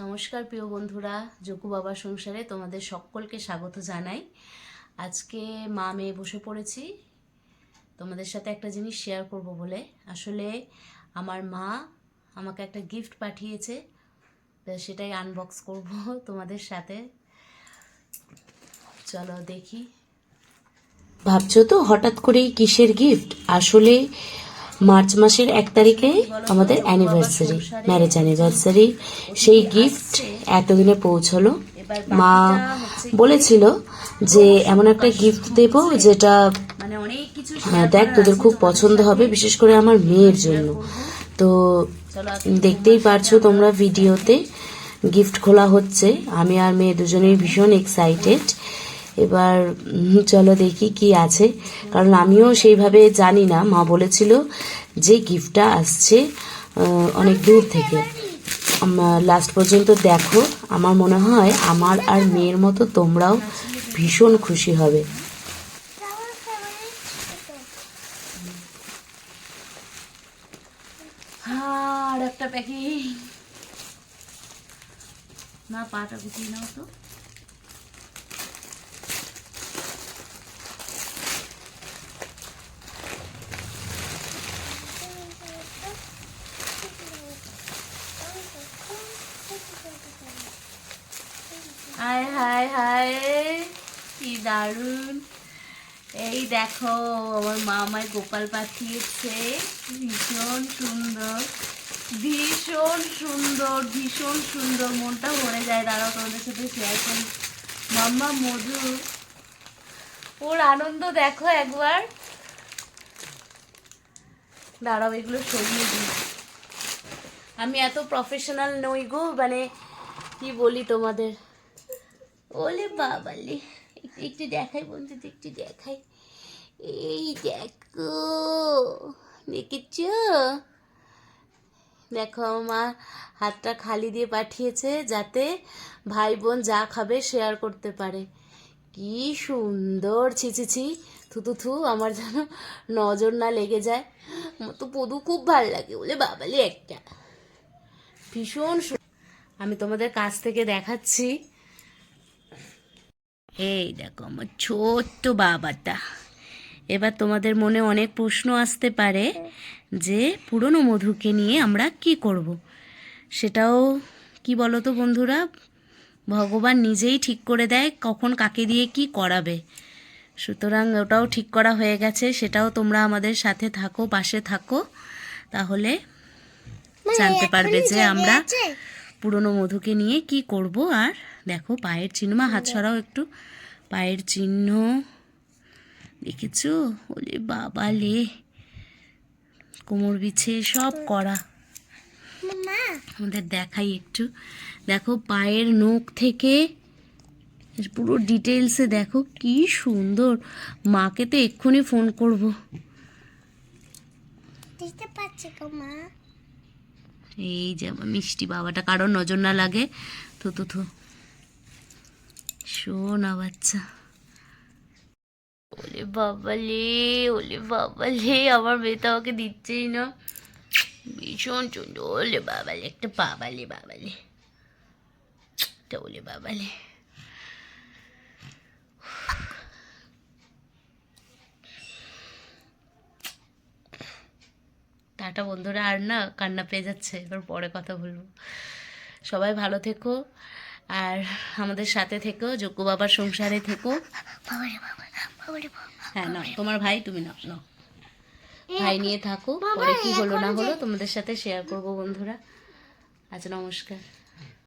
নমস্কার প্রিয় বন্ধুরা জকু বাবা সংসারে তোমাদের সকলকে স্বাগত জানাই। আজকে মা মেয়ে বসে পড়েছি, তোমাদের সাথে একটা জিনিস শেয়ার করব বলে। আসলে আমার মা আমাকে একটা গিফট পাঠিয়েছে সেটাই আনবক্স করব তোমাদের সাথে। চলো দেখি। ভাবছ তো হঠাৎ করেই কিসের গিফট আসলে মার্চ মাসের এক তারিখে আমাদের অ্যানিভার্সারি ম্যারেজ অ্যানিভার্সারি সেই গিফট এতদিনে পৌঁছলো। মা বলেছিল যে এমন একটা গিফট দেব যেটা হ্যাঁ, দেখ তোদের খুব পছন্দ হবে বিশেষ করে আমার মেয়ের জন্য। তো দেখতেই পারছ তোমরা ভিডিওতে গিফট খোলা হচ্ছে। আমি আর মেয়ে দুজনেই ভীষণ এক্সাইটেড এবার চলো দেখি কি আছে। কারণ আমিও সেইভাবে জানি না। মা বলেছিল যে গিফটটা আসছে অনেক দূর থেকে। লাস্ট পর্যন্ত দেখো, আমার মনে হয় আমার আর মেয়ের মতো তোমরাও ভীষণ খুশি হবে। আর একটা প্যাকেট। না পাটা গুছিয়ে নাও তো। হায় হায় হায় কি দারুণ। এই দেখো, আমার মা আমায় গোপাল পাঠিয়েছে। ভীষণ সুন্দর ভীষণ সুন্দর ভীষণ সুন্দর। মনটা ভরে যায়। দাঁড়াও, তোমাদের সাথে শেয়ার করি। মাম্মা মধু, ওর আনন্দ দেখো একবার। দাঁড়াও, এগুলো সরিয়ে দিই। আমি এত প্রফেশনাল নই গো মানে কি বলি তোমাদের? ওলে বাবালে একটু দেখাই বন্ধুদের একটু দেখাই। এই দেখো, দেখেছ? দেখো, মা হাতটা খালি দিয়ে পাঠিয়েছে যাতে ভাই বোন যা খাবে শেয়ার করতে পারে। কি সুন্দর, ছি ছি ছি। থু আমার যেন নজর না লেগে যায়। আমার তো পদু খুব ভালো লাগে বলে বাবালে একটা। ভীষণ আমি তোমাদের কাছ থেকে দেখাচ্ছি। এই দেখো আমার ছোট্ট বাবাটা। এবার তোমাদের মনে অনেক প্রশ্ন আসতে পারে যে পুরনো মধুকে নিয়ে আমরা কি করব। সেটাও কি বলো তো বন্ধুরা? ভগবান নিজেই ঠিক করে দেয় কখন কাকে দিয়ে কি করাবে। সুতরাং ওটাও ঠিক করা হয়ে গেছে সেটাও তোমরা আমাদের সাথে থাকো পাশে থাকো। তাহলে জানতে পারবে যে আমরা পুরনো মধুকে নিয়ে কি করব আর দেখো পায়ের চিহ্ন মা হাত সরাও একটু। পায়ের চিহ্ন দেখেছ? ওলে বাবা লে। কোমর বিছে সব করা। আমাদের দেখাই একটু। দেখো পায়ের নখ থেকে পুরো ডিটেলসে দেখো কি সুন্দর। মাকে তো এক্ষুনি ফোন করব। এই যে আমার মিষ্টি বাবাটা কারোর নজর না লাগে। থু থু থু। শোনা বাচ্চা ওলে বাবালে ওলে বাবালে আমার মেয়ে আমাকে দিচ্ছেই না। ভীষণ সুন্দর ওলে বাবালে একটা বাবালে বাবালে একটা ওলে বাবালে টাটা বন্ধুরা, আর না কান্না পেয়ে যাচ্ছে, এবার পরে কথা বলব। সবাই ভালো থেকো। আর আমাদের সাথে থেকো যোগ্য বাবার সংসারে থেকো। হ্যাঁ নাও তোমার ভাই তুমি নাও নাও। ভাই নিয়ে থাকো পরে কি হলো না হলো তোমাদের সাথে শেয়ার করব বন্ধুরা। আচ্ছা নমস্কার।